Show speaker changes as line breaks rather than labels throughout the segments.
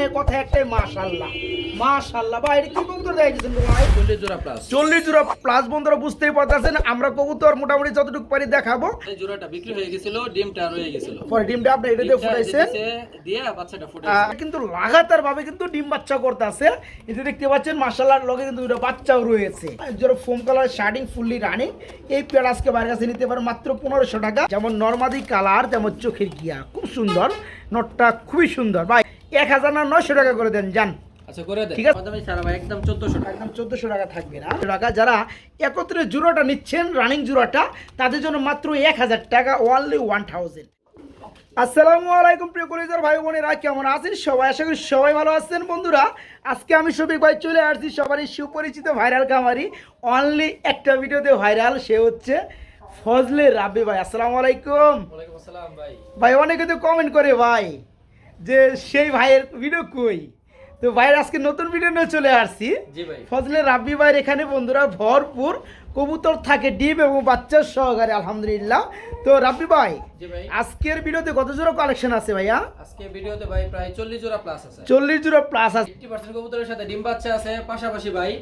মানে কথা একটাই মাশাল্লাহ মাশাল্লাহ ভাই এটা কি কবুতর দেখাইছেন ভাই?
চল্লিশ জোড়া প্লাস
চল্লিশ জোড়া প্লাস বন্ধুরা বুঝতেই পারতেছেন আমরা কবুতর মোটামুটি যতটুকু পারি দেখাবো।
এই জোড়াটা বিক্রি হয়ে গেছিল ডিমটা রয়ে গেছিল।
পরে ডিমটা আপনি এটা দিয়ে ফুটাইছেন
দিয়ে বাচ্চাটা ফুটাইছে।
কিন্তু লাগাতার ভাবে কিন্তু ডিম বাচ্চা করতে আছে এটা দেখতে পাচ্ছেন মার্শাল্লাহ লগে কিন্তু দুটো বাচ্চাও রয়েছে। যারা foam colour shirting fully running এই পেয়ার আজকে বাইরের কাছে নিতে পারে মাত্র পনেরোশো টাকা। যেমন নর্মাদি কালার তেমন চোখের গিয়া। খুব সুন্দর নটটা খুবই সুন্দর। ভাই এক হাজার না নয়শো টাকা করে দেন যান।
আচ্ছা করে দেন।
ঠিক আছে।
একদম চোদ্দশো টাকা।
একদম চোদ্দশো টাকা থাকবে না। টাকা যারা একত্রে জুড়োটা নিচ্ছেন রানিং জুড়োটা তাদের জন্য মাত্র এক হাজার টাকা ওয়ানলি ওয়ান থাউজেন্ড আসসালামু আলাইকুম প্রিয় কলেজার ভাই বোনেরা কেমন আছেন সবাই? আশা করি সবাই ভালো আছেন। বন্ধুরা আজকে আমি শফিক ভাই চলে আসছি সবারই সুপরিচিত ভাইরাল কামারি অনলি একটা ভিডিওতে ভাইরাল সে হচ্ছে ফজলে রাব্বি ভাই। আসসালামু আলাইকুম।
ভাই।
অনেকে তো কমেন্ট করে ভাই। যে সেই ভাইয়ের ভিডিও কই? তো ভাইয়ের আজকে নতুন ভিডিও নিয়ে চলে আসছি। ফজলে রাব্বি ভাইয়ের এখানে বন্ধুরা ভরপুর কবুতর থাকে ডিম এবং বাচ্চার সহকারে আলহামদুলিল্লাহ। তো রাব্বি ভাই আজকের ভিডিওতে কত জোড়া কালেকশন আছে ভাইয়া?
আজকে ভিডিওতে ভাই প্রায় চল্লিশ জোড়া প্লাস আছে।
চল্লিশ জোড়া প্লাস আছে।
এইটটি পার্সেন্ট কবুতরের সাথে ডিম বাচ্চা আছে। পাশাপাশি ভাই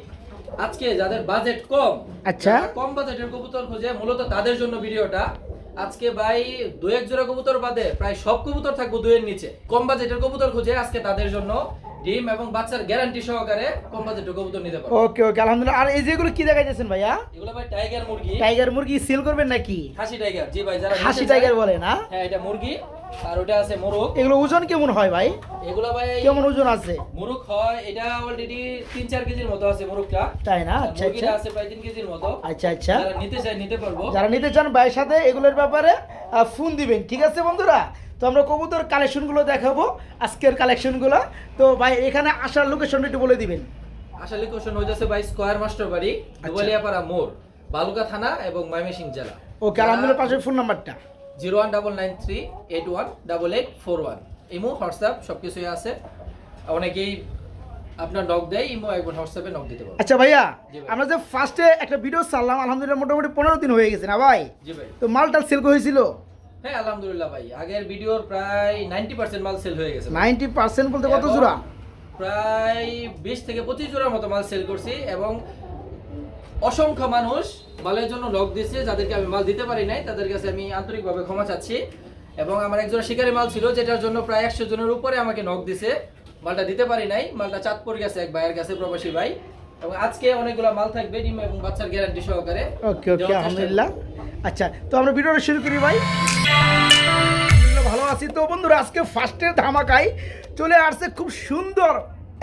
আজকে যাদের বাজেট কম
আচ্ছা।
কম বাজেটের কবুতর খোঁজে মূলত তাদের জন্য ভিডিওটা আজকে ভাই দু এক জোড়া কবুতর বাদে প্রায় সব কবুতর থাকব দুয়ের নিচে। কম বাজেটের কবুতর খুঁজে আজকে তাদের জন্য ডিম এবং বাচ্চার গ্যারান্টি সহকারে কম বাজেটের কবুতর নিতে পারব।
ওকে ওকে আলহামদুলিল্লাহ। আর এই যেগুলো কি দেখাইতেছেন ভাইয়া?
এগুলো ভাই টাইগার মুরগি।
টাইগার মুরগি সেল করবেন নাকি?
খাসি টাইগার জি ভাই যারা
হাসি টাইগার বলে না?
হ্যাঁ এটা মুরগি। আর ওটা আছে মোরগ।
এগুলো ওজন কেমন হয় ভাই?
এগুলো ভাই
কেমন ওজন আছে?
মুরগ হয় এটা অলরেডি তিন চার কেজির মতো আছে মুরগটা।
তাই না? আচ্ছা আচ্ছা।
আছে প্রায় তিন কেজির মতো।
আচ্ছা আচ্ছা।
যারা নিতে নিতে পারব।
যারা নিতে চান ভাইয়ের সাথে এগুলোর ব্যাপারে ফোন দিবেন। ঠিক আছে বন্ধুরা? তো আমরা কবুতর কালেকশনগুলো দেখাবো আজকের কালেকশনগুলো তো ভাই এখানে আসার লোকেশনটা একটু বলে দিবেন।
আসলে কোশ্চেন হয়ে যাচ্ছে ভাই স্কয়ার মাস্টার বাড়ি দুবালিয়াপাড়া মোড় বালুকা থানা এবং ময়মনসিং জেলা।
ওকে আলহামদুলিল্লাহ পাশের ফোন নাম্বারটা
zero one double nine three eight one double eight four one imo WhatsApp সব কিছুই আছে। অনেকেই আপনার নক দেয় ইমো একবার হোয়াটসঅ্যাপে নক দিতে পারব।
আচ্ছা ভাইয়া আমরা যে ফার্স্টে একটা ভিডিও ছাড়লাম আলহামদুলিল্লাহ মোটামুটি পনেরো দিন হয়ে গেছে না ভাই?
জি ভাই।
তো মালটাল সেল হয়েছিল?
হ্যাঁ আলহামদুলিল্লাহ ভাই। আগের ভিডিওর প্রায় নাইনটি পার্সেন্ট মাল সেল হয়ে গেছে।
নাইনটি পার্সেন্ট বলতে কত জোড়া?
প্রায় বিশ থেকে পঁচিশ জোড়ার মতো মাল সেল করছি এবং অসংখ্য মানুষ মালের জন্য লক দিচ্ছে যাদেরকে আমি মাল দিতে পারি নাই তাদের কাছে আমি আন্তরিকভাবে ক্ষমা চাচ্ছি। এবং আমার একজন শিকারি মাল ছিল যেটার জন্য প্রায় একশো জনের উপরে আমাকে নক দিছে। মালটা দিতে পারি নাই মালটা চাঁদপুর গেছে এক ভাইয়ের কাছে প্রবাসী ভাই। এবং আজকে অনেকগুলো মাল থাকবে ডিম এবং বাচ্চার গ্যারান্টি সহকারে।
ওকে ওকে আলহামদুলিল্লাহ। আচ্ছা তো আমরা ভিডিওটা শুরু করি ভাই। ভালো আছি। তো বন্ধুরা আজকে ফার্স্টে ধামাকায় চলে আসছে খুব সুন্দর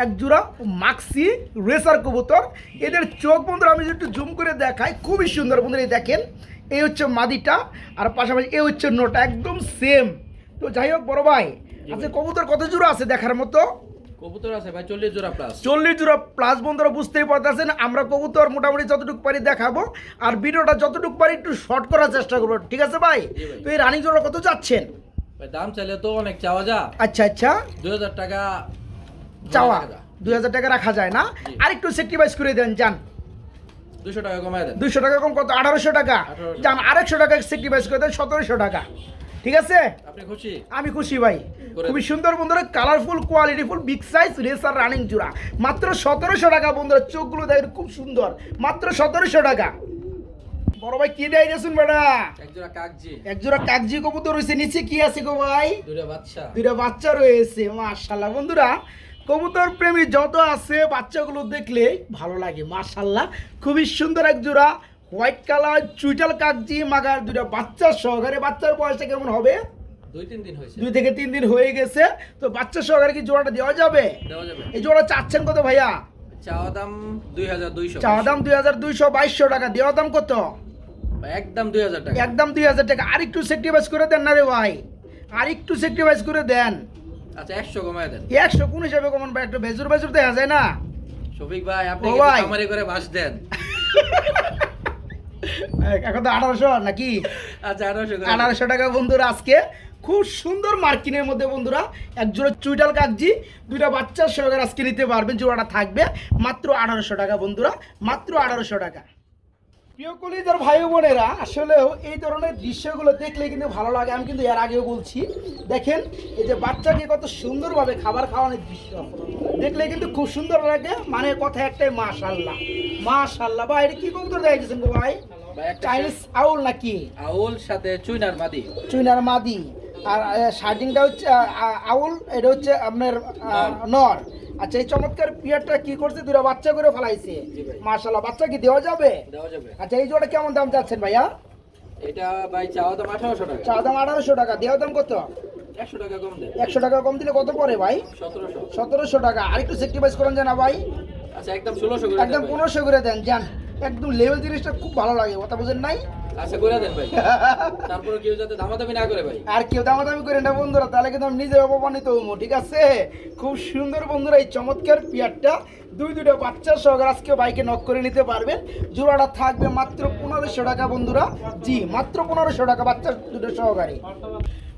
এক জোড়া মাক্সি রেসার কবুতর। এদের চোখ বন্ধুরা আমি একটু জুম করে দেখাই খুবই সুন্দর বন্ধুরা এই দেখেন। এই হচ্ছে মাদিটা আর পাশাপাশি এই হচ্ছে নোটা একদম সেম তো যাই হোক বড় ভাই আজকে কবুতর কত জোড়া আছে দেখার মতো?
কবুতর আছে ভাই চল্লিশ জোড়া প্লাস
চল্লিশ জোড়া প্লাস বন্ধুরা বুঝতেই পারতেছেন আমরা কবুতর মোটামুটি যতটুকু পারি দেখাবো। আর ভিডিওটা যতটুকু পারি একটু শর্ট করার চেষ্টা করব ঠিক আছে ভাই? তো এই রানিং জোড়া কত যাচ্ছেন
দাম চাইলে তো অনেক চাওয়া যা
আচ্ছা আচ্ছা।
দুই হাজার টাকা
চাওয়া। দুই হাজার টাকা রাখা যায় না। সেক্রিফাইস করে দেন যান।
দুশো টাকা কমায় দেন।
দুইশো টাকা কম কত? আঠারোশো টাকা। যান আরেকশো টাকা সেক্রিফাইস করে দেন সতেরোশো টাকা। ঠিক আছে?
আপনি খুশি?
আমি খুশি ভাই। খুবই সুন্দর বন্ধুরা। Colourful qualityful big size racer running জোড়া। মাত্র সতেরোশো টাকা বন্ধুরা। চোখগুলো দেখেন খুব সুন্দর। মাত্র সতেরোশো টাকা। বড় ভাই কি দেয় গেছুন বেটা?
একজোড়া কাকজি।
এক জোড়া কাগজি কবুতর রয়েছে। নিচে কি আছে গো ভাই?
দুইটা বাচ্চা।
দুইটা বাচ্চা রয়েছে মাশাল্লাহ বন্ধুরা কবুতর প্রেমী যত আছে বাচ্চাগুলো দেখলে ভালো লাগে মাশাল্লাহ খুবই সুন্দর এক জোড়া হোয়াইট কালার চুইটাল কাগজি মাগার দুইটা বাচ্চার সহকারে বাচ্চার বয়সটা কেমন হবে?
দুই
থেকে তিন দিন হয়ে গেছে তো বাচ্চা সহকারে কি জোড়াটা দেওয়া যাবে?
দেওয়া যাবে।
এই জোড়া চাচ্ছেন কত ভাইয়া?
চাওয়া দাম দুই হাজার দুইশো।
চাওয়া দাম দুই হাজার দুইশো বাইশশো টাকা দেওয়া দাম কত?
একদম দুই হাজার টাকা।
একদম দুই হাজার টাকা। আর একটু সেক্রিফাইস করে দেন না রে ভাই। আর একটু সেক্রিফাইস করে দেন।
আচ্ছা একশো কমায় দেন।
একশো কোন হিসাবে কমন? ভাই একটু ভেজুর ভেজুর দেখা যায় না?
শফিক ভাই আপনি
ও
কিন্তু
ভাই।
খামারি করে বাস দেন।
এখন তো আঠারোশো নাকি?
আচ্ছা আঠারোশো
আঠারোশো টাকা বন্ধুরা আজকে। খুব সুন্দর মার্কিনের মধ্যে বন্ধুরা চুইটাল কাগজি দুইটা বাচ্চার সহকারে আজকে নিতে পারবেন জোড়াটা থাকবে মাত্র আঠারোশো টাকা বন্ধুরা মাত্র আঠারোশো টাকা। প্রিয় কলিজার ভাই বোনেরা আসলেও এই ধরনের দৃশ্যগুলো দেখলে কিন্তু ভালো লাগে। আমি কিন্তু এর আগেও বলছি দেখেন এই যে বাচ্চাকে কত সুন্দরভাবে খাবার খাওয়ানোর দৃশ্য। দেখলে কিন্তু খুব সুন্দর লাগে মানে কথা একটাই মাশাল্লাহ মাশাল্লাহ ভাই এটা কি কবুতর গেছেন গো ভাই? চাইনিজ আউল নাকি?
আউল সাথে চুইনার মাদি।
চুইনার মাদি। আর শার্টিংটা হচ্ছে আউল এটা হচ্ছে আপনার নর। আচ্ছা এই চমৎকার পিয়ারটা কি করছে? দুটো বাচ্চা করে ফেলাইছে।
জি
মাশাল্লাহ বাচ্চা কি দেওয়া যাবে? আচ্ছা এই জোড়া কেমন দাম চাচ্ছেন ভাইয়া?
এটা ভাই চাওয়া দাম আঠারোশো টাকা।
চা দাম আঠারোশো টাকা দেওয়া দাম কত?
একশো টাকা কম
দিলে কত পড়ে ভাই?
সতেরোশো।
টাকা আর একটু সেক্রিফাইস করেন যে না ভাই।
আচ্ছা একদম ষোলোশো
একদম পনেরোশো করে দেন যান একদম লেভেল জিনিসটা খুব ভালো লাগে কথা বুঝেন নাই?
আচ্ছা করে দেন ভাই। তারপরে কেউ যাতে দামাদামি না করে ভাই।
আর কেউ দামাদামি করে না, বন্ধুরা, তাহলে কিন্তু আমি নিজে অপমানিত হব, ঠিক আছে? খুব সুন্দর বন্ধুরা, এই চমৎকার পিয়ারটা। দুই দুটো বাচ্চা সহকারে আজকে বাইকে নক করে নিতে পারবেন। জোড়াটা থাকবে মাত্র পনেরোশো টাকা, বন্ধুরা। জি, মাত্র পনেরোশো টাকা বাচ্চা দুটো সহকারে।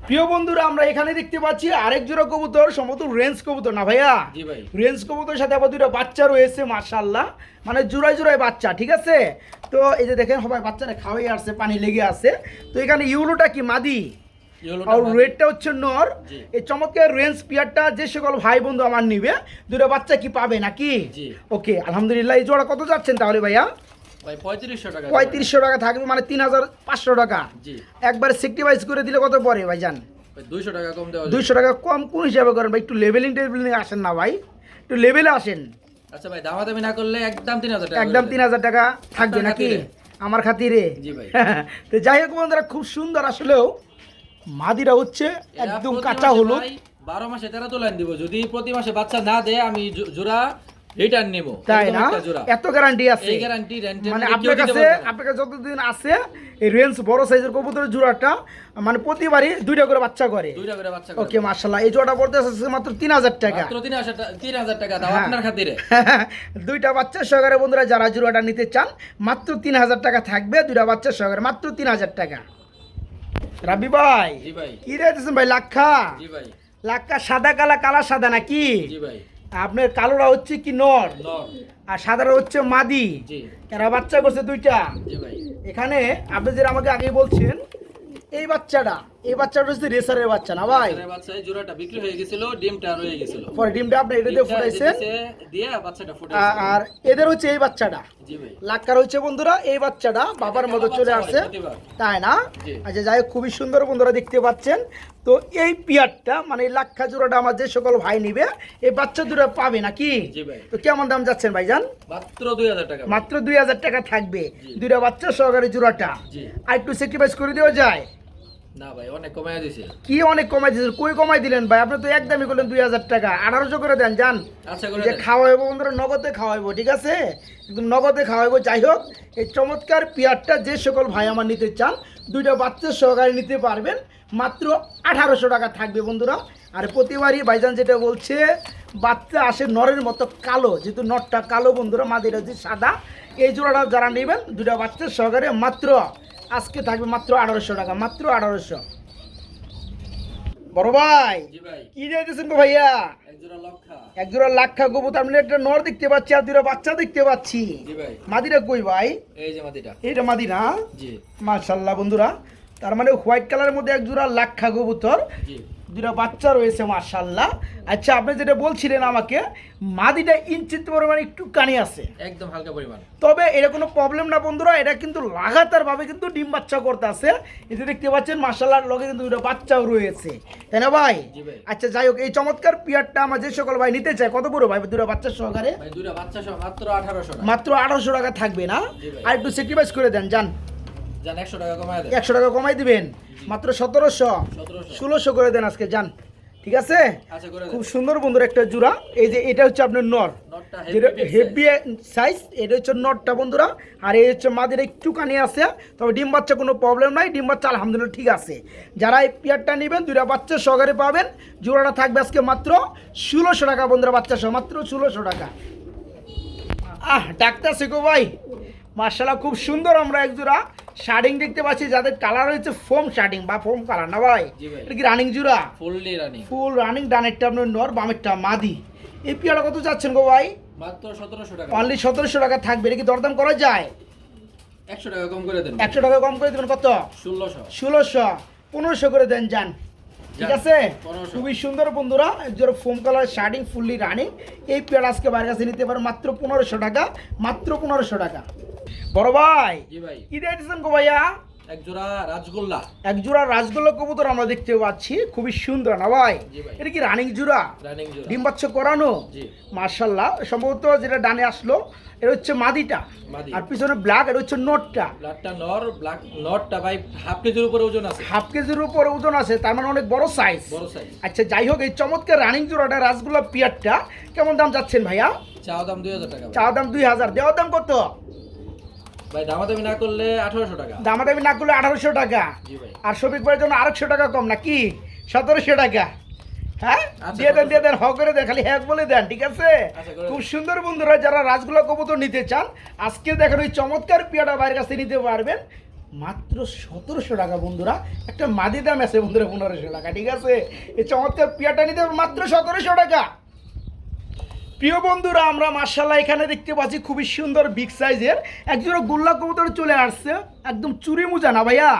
প্রিয় বন্ধুরা আমরা এখানে দেখতে পাচ্ছি আরেক জোড়া কবুতর সম্ভবত রেঞ্জ কবুতর না ভাইয়া? রেঞ্জ কবুতরের সাথে আবার দুটো বাচ্চা রয়েছে মার্শাল্লাহ মানে জোড়ায় জোড়ায় বাচ্চা ঠিক আছে? তো এই যে দেখেন সবাই বাচ্চারা খাওয়াই আসছে পানি লেগে আছে। তো এখানে ইউলোটা কি মাদি? আর। রেটটা হচ্ছে নর। এই চমৎকার রেঞ্জ পিয়ারটা যে সকল ভাই বন্ধু আমার নিবে দুটো বাচ্চা কি পাবে নাকি? ওকে আলহামদুলিল্লাহ এই জোড়া কত যাচ্ছেন তাহলে ভাইয়া?
ভাই পঁয়ত্রিশশো টাকা
থাকবে মানে তিন হাজার পাঁচশো টাকা। একবার সেক্টিভাইজ করে দিলে কত পরে ভাই
ভাই দুইশো টাকা কম
দুইশো টাকা কম কোন হিসাবে করেন ভাই? একটু লেভেলিং টেবিলিং আসেন না ভাই। একটু লেভেলে আসেন।
আচ্ছা ভাই দামাদামি না করলে একদম তিন হাজার টাকা
একদম তিন হাজার টাকা থাকবে নাকি? আমার খাতিরে। তো যাই হোক বন্ধুরা খুব সুন্দর আসলেও মাদিরা হচ্ছে একদম কাঁচা হলুদ।
বারো মাসে তেরো তোলান দিব। যদি প্রতি মাসে বাচ্চা না দেয় আমি জোড়া রিটার্ন নিব।
তাই না? এত গ্যারান্টি আছে।
এই গ্যারান্টি
মানে আপনার কাছে আপনার কাছে যতদিন আছে এই রেঞ্জ বড় সাইজের কবুতরের জোড়াটা মানে প্রতিবারই দুইটা করে বাচ্চা করে।
দুইটা করে বাচ্চা
ওকে মার্শাল্লাহ এই জোড়াটা পড়তে আসছে মাত্র তিন হাজার টাকা।
মাত্র তিন হাজার টা- তিন হাজার টাকা দাও
হ্যাঁ।
আপনার খাতিরে।
দুইটা বাচ্চার সহকারে বন্ধুরা যারা জোড়াটা নিতে চান মাত্র তিন হাজার টাকা থাকবে দুইটা বাচ্চার সহকারে। মাত্র তিন হাজার টাকা। রাবি ভাই
জি ভাই।
কি রেখেছেন ভাই লাক্ষা?
জি ভাই।
লাক্ষা সাদা কালা কালা সাদা নাকি?
জি ভাই।
আপনার কালোরা হচ্ছে কি নর? আর সাদারা হচ্ছে মাদি। এরা বাচ্চা করছে দুইটা? এখানে আপনি যেটা আমাকে আগে বলছেন এই বাচ্চাটা এই বাচ্চাটা হচ্ছে রেসারের বাচ্চা না ভাই?
বাচ্চা এই জোড়াটা বিক্রি হয়ে গেছিল ডিমটা রয়ে গেছিল।
পরে ডিমটা আপনি এটা দিয়ে ফুটাইছেন?
দিয়ে বাচ্চাটা ফুটে
আর এদের হচ্ছে এই বাচ্চাটা।
জি ভাই।
লাক্কার হচ্ছে বন্ধুরা এই বাচ্চাটা বাবার মতো চলে আসছে তাই না? আচ্ছা যাই হোক খুবই সুন্দর বন্ধুরা দেখতে পাচ্ছেন। তো এই পিয়ারটা মানে এই লাক্ষা জোড়াটা আমার যে সকল ভাই নিবে এই বাচ্চা দুটো পাবে নাকি? তো কেমন দাম যাচ্ছেন ভাইজান?
মাত্র দুই হাজার টাকা
মাত্র দুই হাজার টাকা থাকবে। দুইটা বাচ্চা সহকারী জোড়াটা। আর একটু স্যাক্রিফাইস করে দেওয়া যায়?
না ভাই অনেক কমায় দিছে।
কি অনেক কমাই দিয়েছেন কই কমাই দিলেন ভাই? আপনি তো একদমই করলেন দুই হাজার টাকা। আঠারোশো করে দেন যান।
আচ্ছা করে
যে। খাওয়াইবো বন্ধুরা নগদে খাওয়াইবো ঠিক আছে? একদম নগদে খাওয়াইবো। যাই হোক এই চমৎকার পেয়ারটা যে সকল ভাই আমার নিতে চান দুইটা বাচ্চার সহকারে নিতে পারবেন। মাত্র আঠারোশো টাকা থাকবে বন্ধুরা। আর প্রতিবারই ভাইজান যেটা বলছে বাচ্চা আসে নরের মতো কালো যেহেতু নটটা কালো বন্ধুরা মাদিরা সাদা। এই জোড়াটা যারা নেবেন দুটা বাচ্চার সহকারে মাত্র আজকে থাকবে মাত্র আঠারোশো টাকা মাত্র আঠারোশো। বড় ভাই কি দিয়েছেন গো ভাইয়া?
এক জোড়া লক্ষা।
এক জোড়া লাক্ষা কবুতর আমি একটা নর দেখতে পাচ্ছি আর দুটো বাচ্চা দেখতে পাচ্ছি। মাদিরা কই ভাই?
এই যে মাটিটা
এইটা মাদি না? মাশাল্লাহ বন্ধুরা তার মানে হোয়াইট কালারের মধ্যে এক জোড়া লাক্ষা কবুতর। দুটা বাচ্চা রয়েছে মাশাল্লাহ আচ্ছা আপনি যেটা বলছিলেন আমাকে মাদিটা ইঞ্চিত পরিমাণে একটু কানি আছে।
একদম হালকা পরিমাণ।
তবে এটা কোনো প্রবলেম না বন্ধুরা এটা কিন্তু লাগাতার ভাবে কিন্তু ডিম বাচ্চা করতে আছে। এতে দেখতে পাচ্ছেন মার্শাল্লাহ লগে কিন্তু দুটো বাচ্চাও রয়েছে। তাই না ভাই? আচ্ছা যাই হোক এই চমৎকার পিয়ারটা আমার যে সকল ভাই নিতে চায় কত বড় ভাই? দুটো বাচ্চার সহকারে?
দুইটা বাচ্চা সহ মাত্র আঠারোশো টাকা।
মাত্র আঠারোশো টাকা থাকবে না? আর একটু স্যাক্রিফাইস করে দেন যান।
যান একশো টাকা কমায় দেন।
টাকা কমাই দিবেন। মাত্র সতেরোশো। ষোলোশো করে দেন আজকে যান। ঠিক আছে?
আচ্ছা
খুব সুন্দর বন্ধুর একটা জোড়া। এই যে এটা হচ্ছে আপনার নর। যেটা
হেভি
সাইজ এটা হচ্ছে নটটা বন্ধুরা। আর এই হচ্ছে মাদের একটুখানি আছে। তবে ডিম বাচ্চা কোনো প্রবলেম নাই। ডিম বাচ্চা আলহামদুলিল্লাহ ঠিক আছে। যারা এই পেয়ারটা নেবেন দুইটা বাচ্চা সহকারে পাবেন। জোড়াটা থাকবে আজকে মাত্র ষোলোশো টাকা বন্ধুরা বাচ্চা সহ। মাত্র ষোলোশো টাকা। আহ ডাক্তার শেখো ভাই। মার্শাল্লাহ খুব সুন্দর আমরা এক জোড়া শার্টিং দেখতে পাচ্ছি যাদের কালার হচ্ছে ফোম শার্টিং বা ফোম কালার না ভাই? এটা কি রানিং জোড়া?
ফুললি রানি
ফুল রানিং ডানেরটা আপনার নর বামেরটা মাদি। এই পেয়ারা কত চাচ্ছেন গো ভাই?
মাত্র সতেরোশো টাকা।
অনলি সতেরোশো টাকা থাকবে এটা কি দরদাম করা যায়?
একশো টাকা কম করে দেন।
একশো টাকা কম করে দেবেন কত?
ষোলোশো।
ষোলোশো পনেরোশো করে দেন যান। ঠিক আছে?
1500
খুবই সুন্দর বন্ধুরা একজোড়া foam colour shirting fully running এই পেয়ার আজকে বাইরের কাছে নিতে পারো মাত্র পনেরোশো টাকা মাত্র পনেরোশো টাকা। বড় ভাই কি দিয়েছেন গো ভাইয়া?
এক রাজগোল্লা।
এক রাজগোল্লা কবুতর আমরা দেখতে পাচ্ছি খুবই সুন্দর না ভাই? এটা কি রানিং জোড়া?
রানিং জোড়া।
ডিম বাচ্চা করানো মার্শাল্লাহ সম্ভবত যেটা ডানে আসলো এটা হচ্ছে মাদিটা। আর পিছনে ব্ল্যাক এটা হচ্ছে নোটটা।
ব্লাডটা নর ব্ল্যাক নটটা ভাই হাফ কেজির উপরে ওজন আছে।
হাফ কেজির উপর ওজন আছে তার মানে অনেক বড় সাইজ
বড় সাইজ
আচ্ছা যাই হোক এই চমৎকার রানিং জোড়াটা রাসগোল্লা পিয়ারটা কেমন দাম যাচ্ছেন ভাইয়া?
চাও দাম দুই হাজার টাকা ভাই।
চা দাম দুই হাজার। দেওয়ার দাম কত?
ভাই দামাদামি না করলে আঠারোশো টাকা।
দামাদামি না করলে আঠারোশো টাকা। আর শফিক ভাইয়ের জন্য আরেকশো টাকা কম নাকি সতেরোশো টাকা। হ্যাঁ?
আচ্ছা,
দিয়ে দেন দিয়ে দেন হ করে দেন খালি বলে দেন ঠিক আছে?
আচ্ছা,
খুব সুন্দর বন্ধুরা যারা রাজগুলা কবুতর নিতে চান আজকে দেখেন ওই চমৎকার পিয়াটা বাইরের কাছে নিতে পারবেন। মাত্র সতেরোশো টাকা বন্ধুরা। একটা মাদি দাম আছে বন্ধুরা পনেরোশো টাকা ঠিক আছে? এই চমৎকার পিয়াটা নিতে মাত্র সতেরোশো টাকা। প্রিয় বন্ধুরা আমরা মার্শাল্লাহ এখানে দেখতে পাচ্ছি খুবই সুন্দর বিগ সাইজের একজোড়া গোল্লা কবুতর চলে আসছে। একদম চুরি মুজা না ভাইয়া?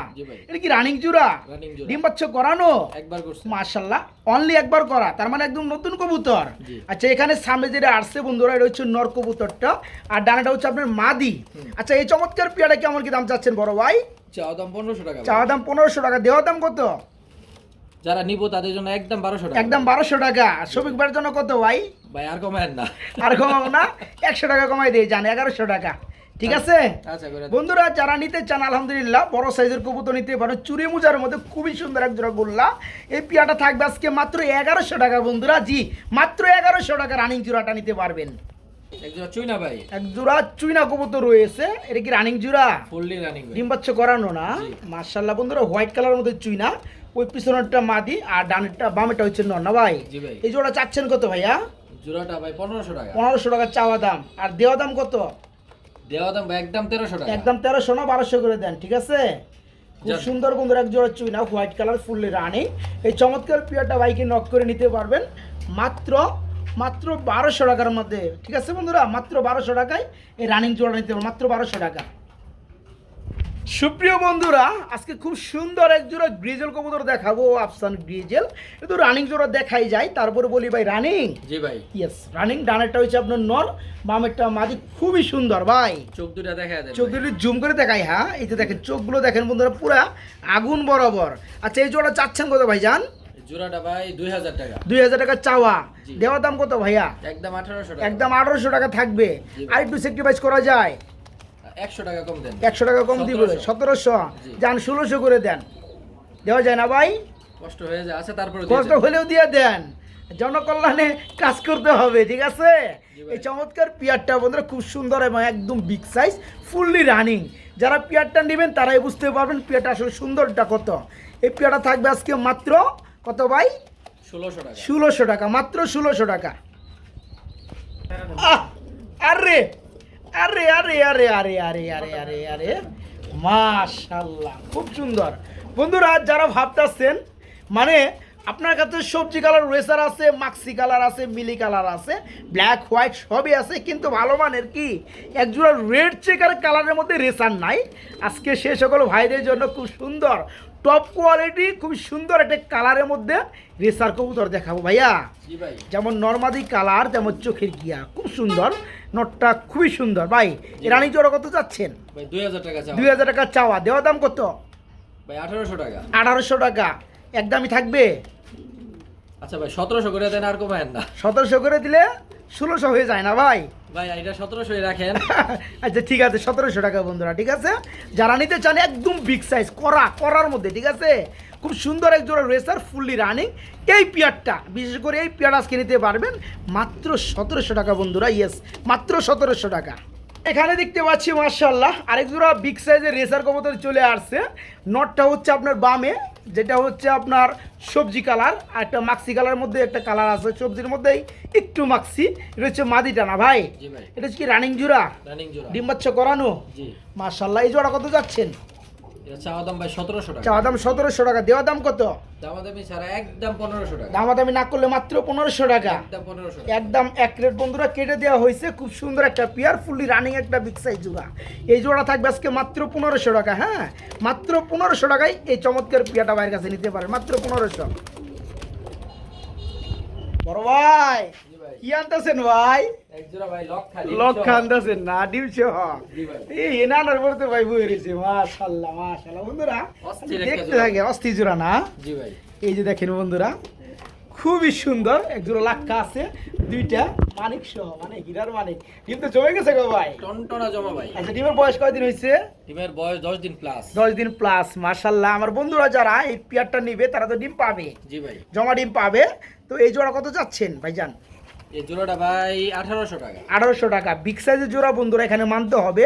এটা কি রানিং জোড়া? ডিম বাচ্চা করানো মার্শাল্লাহ অনলি একবার করা তার মানে একদম নতুন কবুতর। আচ্ছা এখানে সামনে যেটা আসছে বন্ধুরা এটা হচ্ছে নর কবুতরটা। আর ডানাটা হচ্ছে আপনার মাদি। আচ্ছা এই চমৎকার পেয়ারা কেমন কি দাম চাচ্ছেন বড় ভাই?
চাও দাম পনেরোশো টাকা।
চাওয়া দাম পনেরোশো টাকা দেওয়া দাম কত?
যারা নিবো তাদের জন্য একদম বারোশো টাকা।
একদম বারোশো টাকা। শ্রমিক ভাইয়ের জন্য কত ভাই?
ভাই আর কমায়েন না।
আর কমাবো না একশো টাকা কমাই দিয়ে যান এগারোশো টাকা। ঠিক আছে?
আচ্ছা করে দেন।
বন্ধুরা যারা নিতে চান আলহামদুলিল্লাহ বড় সাইজের কবুতর নিতে পারেন চুরি মুজার মধ্যে খুবই সুন্দর এক জোড়া গোল্লা। এই পিয়াটা থাকবে আজকে মাত্র এগারোশো টাকা বন্ধুরা। জি মাত্র এগারোশো টাকা রানিং জোড়াটা নিতে পারবেন।
ভাই?
এক জোড়া চুইনা কবুতর রয়েছে। এটা কি রানিং জোড়া?
ফুললি রানিং ভাই।
ডিম বাচ্চা করানো না? মার্শাল্লাহ বন্ধুরা হোয়াইট কালার মধ্যে চুইনা ওই পিছনেরটা মাদি আর ডানেরটা বামেরটা হচ্ছে নর না ভাই?
জি ভাই।
এই জোড়া চাচ্ছেন কত ভাইয়া?
জোড়াটা ভাই পনেরোশো টাকা।
পনেরোশো টাকা চাওয়া দাম। আর দেওয়া দাম কত?
দেওয়া দাম ভাই একদম তেরোশো টাকা।
একদম তেরোশো না বারোশো করে দেন ঠিক আছে? খুব সুন্দর বন্ধুরা এক জোড়া চুই না হোয়াইট কালার ফুললি রানিং। এই চমৎকার পিয়ারটা বাইকে নক করে নিতে পারবেন। মাত্র মাত্র বারোশো টাকার মধ্যে ঠিক আছে বন্ধুরা? মাত্র বারোশো টাকায় এই রানিং জোড়া নিতে পারবেন মাত্র বারোশো টাকা। সুপ্রিয় বন্ধুরা আজকে খুব সুন্দর এক জোড়া গ্রিজেল কবুতর দেখাবো আফসান গ্রিজেল। কিন্তু রানিং জোড়া দেখাই যায় তারপরে বলি ভাই রানিং
জি ভাই।
ইয়েস রানিং ডানেরটা হচ্ছে আপনার নর বামেরটা মাদি খুবই সুন্দর ভাই।
চোখ দুটা দেখা দেন
চোখ দুটো জুম করে দেখাই হ্যাঁ? এই যে দেখেন চোখগুলো দেখেন বন্ধুরা পুরা আগুন বরাবর। আচ্ছা এই জোড়া চাচ্ছেন কত ভাইজান?
জোড়াটা ভাই দুই হাজার টাকা।
দুই হাজার টাকা চাওয়া। দেওয়ার দাম কত ভাইয়া?
একদম আঠারোশো টাকা।
একদম আঠারোশো টাকা থাকবে। আর একটু সেক্রিফাইস করা যায়।
একশো টাকা কম দেন।
একশো টাকা কম দিবে।
1700
সতেরোশো। যান ষোলোশো করে দেন। দেওয়া যায় না ভাই?
কষ্ট হয়ে যায়। আচ্ছা তারপরে
কষ্ট হলেও দিয়ে দেন। জনকল্যাণে কাজ করতে হবে ঠিক আছে? এই চমৎকার পিয়ারটা বন্ধুরা খুব সুন্দর এবং একদম বিগ সাইজ ফুললি রানিং যারা পিয়ারটা নেবেন তারাই বুঝতে পারবেন পিয়ারটা আসলে সুন্দরটা কত। এই পিয়ারটা থাকবে আজকে মাত্র কত ভাই?
ষোলোশো টাকা।
ষোলোশো টাকা মাত্র ষোলোশো টাকা। আরে! আরে আরে আরে আরে আরে আরে আরে আরে। মাশাল্লাহ খুব সুন্দর। বন্ধুরা যারা ভাবতেছেন মানে আপনার কাছে সবজি কালার রেসার আছে মাক্সি কালার আছে মিলি কালার আছে ব্ল্যাক হোয়াইট সবই আছে কিন্তু ভালো মানের কি? একজোড়া রেড চেকার কালারের মধ্যে রেসার নাই। আজকে সে সকল ভাইদের জন্য খুব সুন্দর টপ কোয়ালিটি খুব সুন্দর একটা কালারের মধ্যে রেসার কবুতর দেখাবো ভাইয়া। যেমন নর্মাদি কালার তেমন চোখের গিয়া খুব সুন্দর। নটটা খুবই সুন্দর। ভাই রানী জোড়া কত চাচ্ছেন?
দুই হাজার টাকা
দুই হাজার টাকা চাওয়া। দেওয়া দাম কত?
ভাই আঠারোশো টাকা।
আঠারোশো টাকা। একদমই থাকবে?
আচ্ছা ভাই সতেরোশো করে দেন আর কমায়েন না।
সতেরোশো করে দিলে ষোলোশো হয়ে যায় না ভাই?
ভাই এটা সতেরোশোই রাখেন।
আচ্ছা ঠিক আছে সতেরোশো টাকা বন্ধুরা ঠিক আছে? যারা নিতে চান একদম বিগ সাইজ করা করার মধ্যে ঠিক আছে? খুব সুন্দর এক জোড়া রেসার ফুললি রানিং এই পিয়ারটা বিশেষ করে এই পিয়ার আজকে নিতে পারবেন মাত্র সতেরোশো টাকা বন্ধুরা ইয়েস মাত্র সতেরোশো টাকা। এখানে দেখতে পাচ্ছি মার্শাল্লাহ আরেক জোড়া বিগ সাইজের রেসার কবুতর চলে আসছে। নটটা হচ্ছে আপনার বামে যেটা হচ্ছে আপনার সবজি কালার আর একটা মাক্সি কালারের মধ্যে একটা কালার আছে সবজির মধ্যেই একটু মাক্সি এটা হচ্ছে মাদিটা না ভাই। এটা হচ্ছে কি রানিং জোড়া? ডিম বাচ্চা করানো? মার্শাল্লাহ এই জোড়া কত যাচ্ছেন?
চাওয়া দাম ভাই সতেরোশো টাকা।
চাওয়া দাম সতেরোশো টাকা। দেওয়া দাম কত?
ছাড়া একদম পনেরোশো টাকা।
না করলে মাত্র পনেরোশো টাকা।
একদম পনেরোশো
একদম এক রেট। বন্ধুরা কেটে দেওয়া হয়েছে। খুব সুন্দর একটা পিয়ার ফুললি রানিং একটা বিগ সাইজ জোড়া। এই জোড়া থাকবে আজকে মাত্র পনেরোশো টাকা হ্যাঁ? মাত্র পনেরোশো টাকায় এই চমৎকার পিয়াটা বাইরের কাছে নিতে পারে মাত্র পনেরোশো। বড় ভাই! কি আনতেছেন ভাই?
লক্ষা
আনতেছেন না এই এনানার পরে ভাই বই রয়েছে মাশাল্লাহ মাশাল্লাহ। বন্ধুরা দেখতে থাকে অস্থির জোড়া না? এই যে দেখেন বন্ধুরা খুবই সুন্দর এক জোড়া লাক্কা আছে দুইটা মানিক সহ মানে হীরার মানিক। ডিম তো জমে গেছে গো ভাই।
টনটনা জমা ভাই।
আচ্ছা ডিমের বয়স কয়দিন হয়েছে?
ডিমের বয়স দশ দিন প্লাস
দশ দিন প্লাস মার্শাল্লাহ আমার বন্ধুরা যারা এই পেয়ারটা নিবে তারা তো ডিম পাবে।
জি ভাই।
জমা ডিম পাবে। তো এই জোড়া কত চাচ্ছেন ভাইজান?
এই জোড়াটা ভাই আঠারোশো টাকা।
আঠারোশো টাকা। বিগ সাইজের জোড়া বন্ধুরা এখানে মানতে হবে।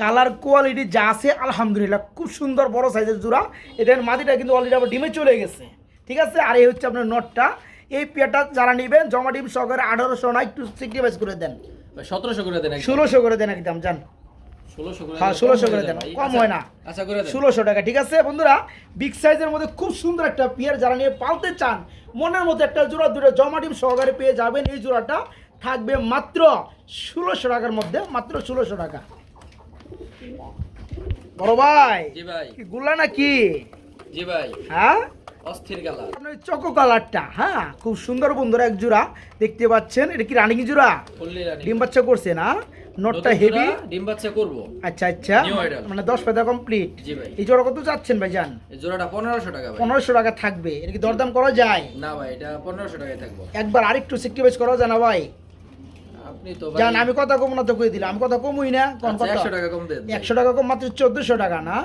কালার কোয়ালিটি যা আছে আলহামদুলিল্লাহ খুব সুন্দর বড় সাইজের জোড়া। এদের মাটিটা কিন্তু অলরেডি আবার ডিমে চলে গেছে। ঠিক আছে? আর এই হচ্ছে আপনার নটটা এই পেয়ারটা যারা নেবেন জমা ডিম সহকারে আঠারোশো না একটু সিক্রিফাইস করে দেন।
সতেরোশো করে দেন
ষোলোশো করে দেন একদম যান।
করে
হ্যাঁ,
দিলে
1600
কম
করে দেন,
যাবে।
কম
আচ্ছা,
হয় না।
আচ্ছা করে দেন।
ষোলোশো টাকা ঠিক আছে? বন্ধুরা বিগ সাইজের মধ্যে খুব সুন্দর একটা পিয়ার যারা নিয়ে পালতে চান মনের মতো একটা জোড়া দুটো জমা সহকারে পেয়ে যাবেন। এই জোড়াটা থাকবে মাত্র ষোলোশো টাকার মধ্যে মাত্র ষোলোশো টাকা। বড় ভাই গুলা নাকি?
জি ভাই।
হ্যাঁ?
অস্থির কালার।
চকো কালারটা হ্যাঁ? খুব সুন্দর বন্ধুরা এক জোড়া দেখতে পাচ্ছেন। এটা কি রানিং জোড়া? ডিম বাচ্চা করছে না? নটটা হেভি
জোড়া, ডিম বাচ্চা করব।
আচ্ছা আচ্ছা। মানে কমপ্লিট
জি ভাই
এই জোড়া কত যাচ্ছেন ভাই যান
এই জোড়াটা পনেরোশো টাকা ভাই।
পনেরোশো টাকা থাকবে। কি দরদাম করা যায়?
না ভাই এটা পনেরোশো টাকায় থাকব।
একবার আরেকটু সিক্রিফাইস করা যায় না ভাই
আপনি তো ভাই।
জান আমি কথা কম না তো কই দিলাম? আমি কথা কমই না কোন
আচ্ছা,
কথা?
একশো টাকা কম দেন।
টাকা কম মাত্র চোদ্দশো টাকা না?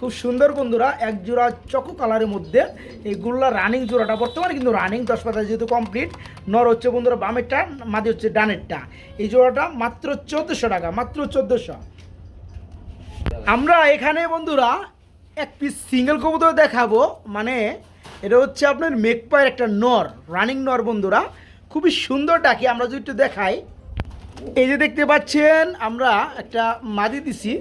খুব সুন্দর বন্ধুরা এক জোড়া চকো কালারের মধ্যে এই গুল্লা রানিং জোড়াটা বর্তমানে কিন্তু রানিং দশ পাতা যেহেতু কমপ্লিট নর হচ্ছে বন্ধুরা বামেরটা মাদি হচ্ছে ডানেরটা। এই জোড়াটা মাত্র চোদ্দোশো টাকা মাত্র চোদ্দোশো। আমরা এখানে বন্ধুরা এক পিস সিঙ্গেল কবুতর দেখাবো মানে এটা হচ্ছে আপনার মেকপায়ের একটা নর রানিং নর বন্ধুরা। খুবই সুন্দর ডাকি আমরা যদি একটু দেখাই। এই যে দেখতে পাচ্ছেন আমরা একটা মাদি দিছি।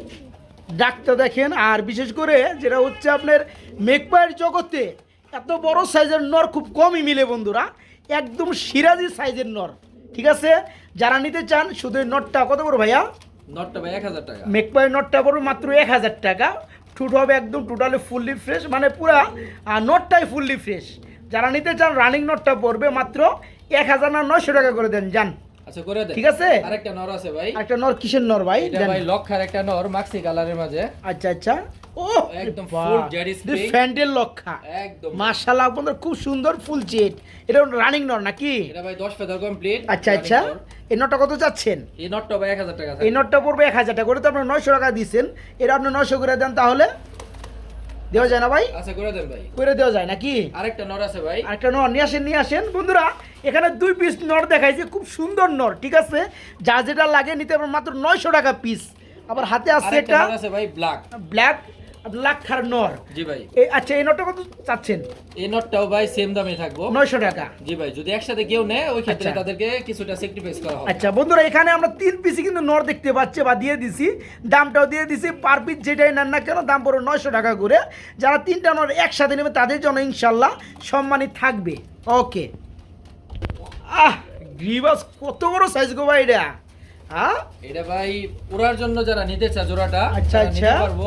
ডাকটা দেখেন আর বিশেষ করে যেটা হচ্ছে আপনার মেকপায়ের জগতে এত বড় সাইজের নর খুব কমই মিলে বন্ধুরা। একদম সিরাজি সাইজের নর ঠিক আছে? যারা নিতে চান শুধু নটটা কত বড় ভাইয়া?
নটটা ভাই এক হাজার টাকা।
মেকপাই নটটা পড়বে মাত্র এক হাজার টাকা। ঠুট হবে একদম টোটালি ফুললি ফ্রেশ মানে পুরা নটটাই ফুললি ফ্রেশ যারা নিতে চান রানিং নটটা পড়বে মাত্র এক হাজার না নয়শো টাকা করে দেন যান।
আচ্ছা করে দেন
ঠিক আছে?
আরেকটা নর আছে ভাই।
একটা নর কিসের নর ভাই?
এটা ভাই লক্ষার একটা নর মাক্সি কালারের মাঝে।
আচ্ছা আচ্ছা। ও!
একদম।
ফ্যান্টেল লক্ষা।
একদম।
মাশাআল্লাহ আপনাদের খুব সুন্দর ফুল চেট এটা রানিং নর নাকি?
এটা ভাই দশ ফেদার কমপ্লিট
আচ্ছা আচ্ছা। এই নটটা কত চাচ্ছেন?
এই নটটা ভাই এক হাজার টাকা
এই নটটা পড়বে এক হাজার টাকা। করে তো আপনার নয়শো টাকা দিচ্ছেন এটা আপনি নয়শো করে দেন তাহলে? দেওয়া যায় না ভাই?
আচ্ছা করে দেন ভাই।
করে দেওয়া যায় নাকি?
আরেকটা নর আছে ভাই।
আরেকটা নর। নিয়ে আসেন নিয়ে আসেন। বন্ধুরা এখানে দুই পিস নর দেখাইছে। খুব সুন্দর নর ঠিক আছে? যা যেটা লাগে নিতে পারবেন মাত্র নয়শো টাকা পিস আবার হাতে
আছে
একটা
আছে ভাই ব্ল্যাক
ব্ল্যাক লাক্ষার নর।
জি ভাই।
এই আচ্ছা এই নটটা কত চাচ্ছেন?
এই নটটাও ভাই সেম দামে থাকব।
নয়শো টাকা।
জি ভাই যদি একসাথে কেউ নেয় ওই ক্ষেত্রে
আচ্ছা।
তাদেরকে কিছুটা স্যাক্রিফাইস করা হবে।
আচ্ছা বন্ধুরা এখানে আমরা তিন পিসই কিন্তু নর দেখতে পাচ্ছি বা দিয়ে দিছি। দামটাও দিয়ে দিছি পার পিস যেটাই নেন না কেন দাম পড়বে নয়শো টাকা করে। যারা তিনটা নর একসাথে নেবে তাদের জন্য ইনশাল্লাহ সম্মানিত থাকবে। ওকে আহ গ্রিবাস কত বড় সাইজ গো ভাই এটা? হ্যাঁ
এটা ভাই ওরার জন্য যারা নিতে চায় জোড়াটা
আচ্ছা, আচ্ছা।
পারব।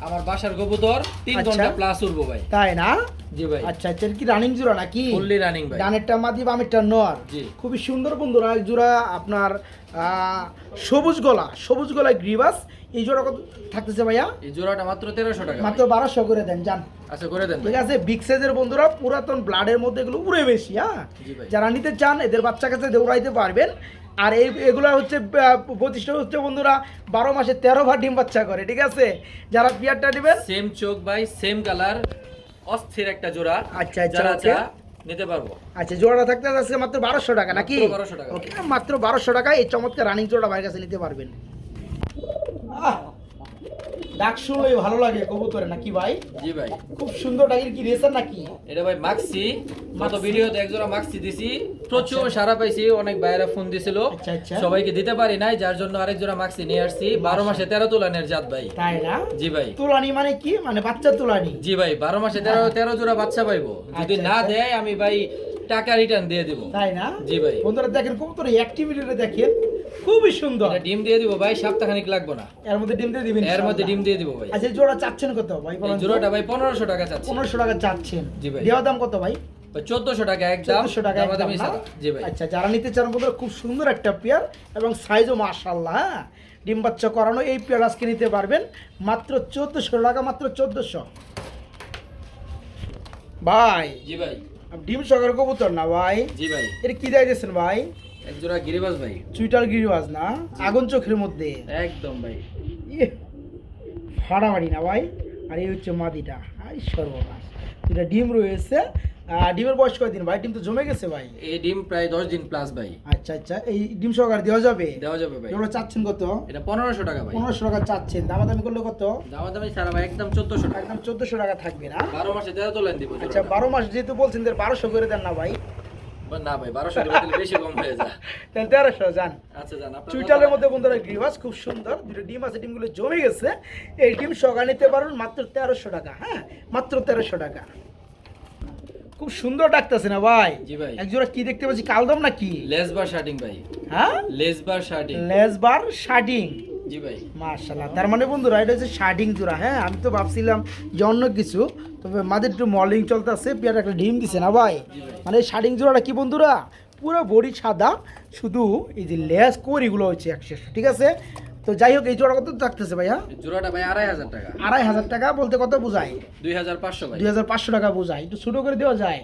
আমার বাসার কবুতর তিন
আচ্ছা।
ঘণ্টা প্লাস উড়বো ভাই।
তাই না?
জি ভাই।
আচ্ছা আচ্ছা এটা কি রানিং জোড়া নাকি?
ফুললি রানিং ভাই।
ডানেরটা মাদি বামেরটা নর।
জি।
খুবই সুন্দর বন্ধুরা জোড়া আপনার সবুজ গলা সবুজ গলায় গ্রিবাস। এই জোড়া কত থাকতেছে ভাইয়া?
এই জোড়াটা মাত্র তেরোশো টাকা
মাত্র। বারোশো করে দেন যান।
আচ্ছা করে দেন
ঠিক আছে বিগ সাইজের বন্ধুরা পুরাতন ব্লাডের মধ্যে এগুলো উড়ে বেশি হ্যাঁ? যারা নিতে চান এদের বাচ্চা কাছে দৌড়াইতে পারবেন। আর এই এগুলো হচ্ছে প্রতিষ্ঠা হচ্ছে বন্ধুরা বারো মাসে তেরো ভার ডিম বাচ্চা করে ঠিক আছে? যারা পিয়ারটা নেবেন
সেম চোখ ভাই সেম কালার অস্থির একটা জোড়া।
আচ্ছা, আচ্ছা,
নিতে পারব।
আচ্ছা জোড়াটা থাকতে আজকে মাত্র বারোশো টাকা নাকি?
1200 টাকা।
ওকে মাত্র বারোশো টাকা এই চমৎকার রানিং জোড়া বাইরের কাছে নিতে পারবেন। ডাক শুনলেই ভালো লাগে কবুতরে নাকি ভাই?
জি ভাই।
খুব সুন্দর ডাকের কি রেসার নাকি?
এটা ভাই মাক্সি। গত ভিডিওতে একজোড়া মাক্সি দিছি। প্রচুর সারা পাইছি অনেক বাইরে ফোন দিছিল।
আচ্ছা, আচ্ছা।
সবাইকে দিতে পারি নাই যার জন্য আরেক জোড়া মাক্সি নিয়ে আসছি। বারো মাসে তেরো তোলানের জাত ভাই।
তাই না?
জি ভাই।
তুলানি মানে কি? মানে বাচ্চা তুলানি?
জি ভাই বারো মাসে তেরো তেরো জোড়া বাচ্চা পাইবো। যদি
আচ্ছা,
না
আচ্ছা।
দেয় আমি ভাই টাকা রিটার্ন দিয়ে দিব।
তাই না?
জি ভাই।
বন্ধুরা দেখেন কবুতর অ্যাক্টিভিটিটা দেখেন খুবই সুন্দর।
এটা ডিম দিয়ে দিব ভাই সপ্তাহখানিক লাগবে না।
এর মধ্যে ডিম দিয়ে দিবেন
এর মধ্যে ডিম দিয়ে দিব ভাই।
আচ্ছা জোড়া চাচ্ছেন কত ভাই?
জোড়াটা ভাই পনেরোশো টাকা চাচ্ছি।
পনেরোশো টাকা চাচ্ছেন।
জি ভাই।
দেওয়া দাম কত ভাই?
চোদ্দশো টাকা একদম
টাকা একদম।
জি ভাই।
আচ্ছা যারা নিতে চান বন্ধুরা খুব সুন্দর একটা পেয়ার এবং সাইজও মাশাল্লাহ হ্যাঁ? ডিম বাচ্চা করানো এই পেয়ার আজকে নিতে পারবেন। মাত্র চোদ্দশো টাকা মাত্র চোদ্দশো। ভাই।
জি ভাই।
ডিম সকার কবুতর না ভাই
জি ভাই
এটা কি দেয় দিয়েছেন ভাই
একজোড়া গিরিবাজ ভাই
চুইটার গিরিবাজ না আগুন চোখের মধ্যে
একদম ভাই
ভাড়া বাড়ি না ভাই আর এই হচ্ছে মাদিটা আর সর্বনাশ এটা ডিম রয়েছে। ডিমের বয়স কয়দিন? ভাই ডিম তো জমে গেছে ভাই।
এই ডিম প্রায় দশ দিন প্লাস ভাই।
আচ্ছা আচ্ছা। এই ডিম সহকার দেওয়া যাবে?
দেওয়া যাবে ভাই।
এগুলো চাচ্ছেন কত?
এটা পনেরোশো টাকা ভাই।
পনেরোশো টাকা চাচ্ছেন। দামাদামি করলে কত?
দামাদামি সারা ভাই একদম চোদ্দশো টাকা।
একদম চোদ্দশো টাকা থাকবে না?
বারো মাসে তেরো তোলেন দিব
আচ্ছা বারো মাস যেহেতু বলছেন বারোশো করে দেন না ভাই।
না ভাই বারোশো বেশি কম হয়ে যায়।
তাহলে তেরোশো যান
আচ্ছা জান
চুইটালের মধ্যে বন্ধুরা গ্রিভাস খুব সুন্দর। দুটো ডিম আছে ডিমগুলো জমে গেছে। এই ডিম সকাল নিতে পারবেন মাত্র তেরোশো টাকা হ্যাঁ? মাত্র তেরোশো টাকা। খুব সুন্দর ডাকতেছে না ভাই?
জি ভাই।
একজোড়া কি দেখতে পাচ্ছি কালদম নাকি?
লেসবার শার্টিং ভাই।
হ্যাঁ?
লেসবার শার্টিং।
লেসবার শার্টিং।
জি ভাই।
তার মানে বন্ধুরা এটা হচ্ছে শার্টিং জোড়া হ্যাঁ? আমি তো ভাবছিলাম যে অন্য কিছু। তবে মাদের একটু মলিং চলতেছে পেয়ারা একটা ডিম দিছে না ভাই? মানে শার্টিং জোড়াটা কি বন্ধুরা? পুরো বডি সাদা শুধু এই যে লেস কোরিগুলো হচ্ছে একশো ঠিক আছে? তো যাই হোক এই জোড়া কত থাকতেছে ভাইয়া?
জোড়াটা ভাই আড়াই হাজার টাকা।
আড়াই হাজার টাকা বলতে কত বোঝায়?
দুই হাজার পাঁচশো
দুই হাজার পাঁচশো টাকা বোঝায় একটু ছোটো করে দেওয়া যায়।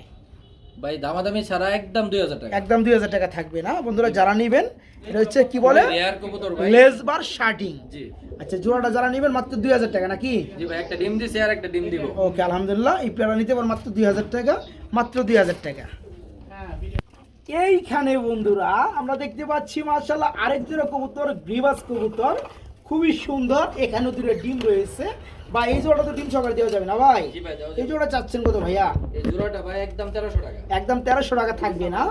ভাই দামাদামি ছাড়া একদম দুই হাজার টাকা।
একদম দুই হাজার টাকা থাকবে না। বন্ধুরা যারা নেবেন এটা হচ্ছে কি বলে?
কবুতর ভাই।
লেসবার শার্টিং।
জি।
আচ্ছা জোড়াটা যারা নেবেন মাত্র দুই হাজার টাকা নাকি?
জি ভাই একটা ডিম দিছে আর একটা ডিম দিব।
ওকে আলহামদুলিল্লাহ এই পেয়ারা নিতে পারেন মাত্র দুই হাজার টাকা মাত্র দুই হাজার টাকা। এইখানে বন্ধুরা আমরা দেখতে পাচ্ছি মার্শাল্লাহ আরেক জোড়া কবুতর গ্রিবাস কবুতর। খুবই সুন্দর এখানে দুটো ডিম রয়েছে। বা এই জোড়াটা তো ডিম সকালে দেওয়া যাবে না ভাই।
ভাই
এই। জোড়া চাচ্ছেন কত ভাইয়া?
এই জোড়াটা ভাই একদম তেরোশো টাকা।
একদম তেরোশো টাকা থাকবে না?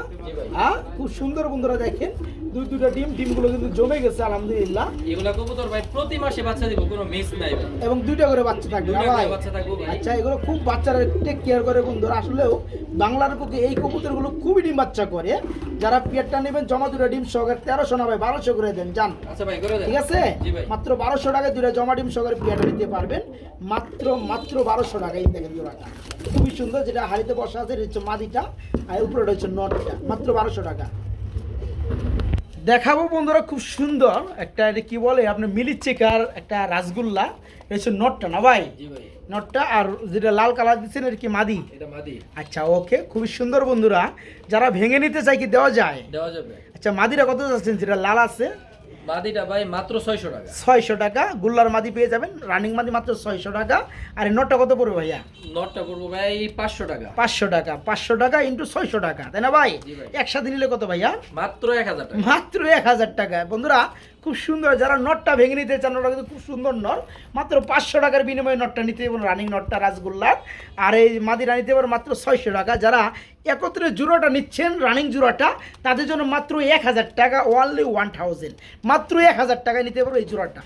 হ্যাঁ? খুব সুন্দর বন্ধুরা দেখেন। দুই দুটো ডিম ডিমগুলো কিন্তু জমে গেছে আলহামদুলিল্লাহ।
এগুলা কবুতর ভাই প্রতি মাসে বাচ্চা দিব কোনো মিস নাই
এবং দুইটা করে বাচ্চা থাকবে না ভাই?
ভাই।
আচ্ছা এগুলো খুব বাচ্চারা টেক কেয়ার করে বন্ধুরা। আসলেও বাংলার বুকে এই কবুতরগুলো খুবই ডিম বাচ্চা করে। যারা পেয়ারটা নেবেন জমা দুটো ডিম সহকারে তেরোশো না ভাই বারোশো করে দেন যান
আচ্ছা ভাই
ঠিক আছে? মাত্র বারোশো টাকায় দুটো জমা ডিম সহকারে পেয়ারটা নিতে পারবেন। মাত্র মাত্র বারোশো টাকা এই দেখেন জোড়াটা। খুবই সুন্দর যেটা হাড়িতে বসা আছে এটা হচ্ছে মাদিটা আর উপরেটা হচ্ছে নটটা। মাত্র বারোশো টাকা। দেখাবো বন্ধুরা খুব সুন্দর। একটা এটা কি বলে আপনার মিলি চেকার একটা রাসগোল্লা। এটা হচ্ছে নটটা না ভাই?
ভাই।
নটটা আর যেটা লাল কালার দিচ্ছেন এটা কি মাদি?
এটা মাদি।
আচ্ছা ওকে খুবই সুন্দর বন্ধুরা। যারা ভেঙে নিতে চাই কি দেওয়া যায়?
দেওয়া যাবে।
আচ্ছা মাদিরা কত যাচ্ছেন? যেটা লাল আছে
মাদিটা ভাই মাত্র ছয়শো টাকা।
ছয়শো টাকা গুল্লার মাদি পেয়ে যাবেন রানিং মাদি মাত্র ছয়শো টাকা। আর নটটা কত পড়বে ভাইয়া?
নটটা করব ভাই পাঁচশো টাকা।
পাঁচশো টাকা পাঁচশো টাকা ইন্টু ছয়শো টাকা তাই না
ভাই।
একসাথে নিলে কত ভাইয়া?
মাত্র এক হাজার টাকা।
মাত্র এক হাজার টাকা। বন্ধুরা খুব সুন্দর। যারা নটটা ভেঙে নিতে চান ওটা কিন্তু খুব সুন্দর নট। মাত্র পাঁচশো টাকার বিনিময়ে নটটা নিতে পারেন রানিং নটটা রাসগোল্লার। আর এই মাদিরা নিতে পারেন মাত্র ছয়শো টাকা। যারা একত্রে জুড়োটা নিচ্ছেন, রানিং জুড়োটা, তাদের জন্য মাত্র এক হাজার টাকা ওয়ানলি ওয়ান থাউজেন্ড মাত্র এক হাজার টাকায় নিতে পারব এই জোড়াটা।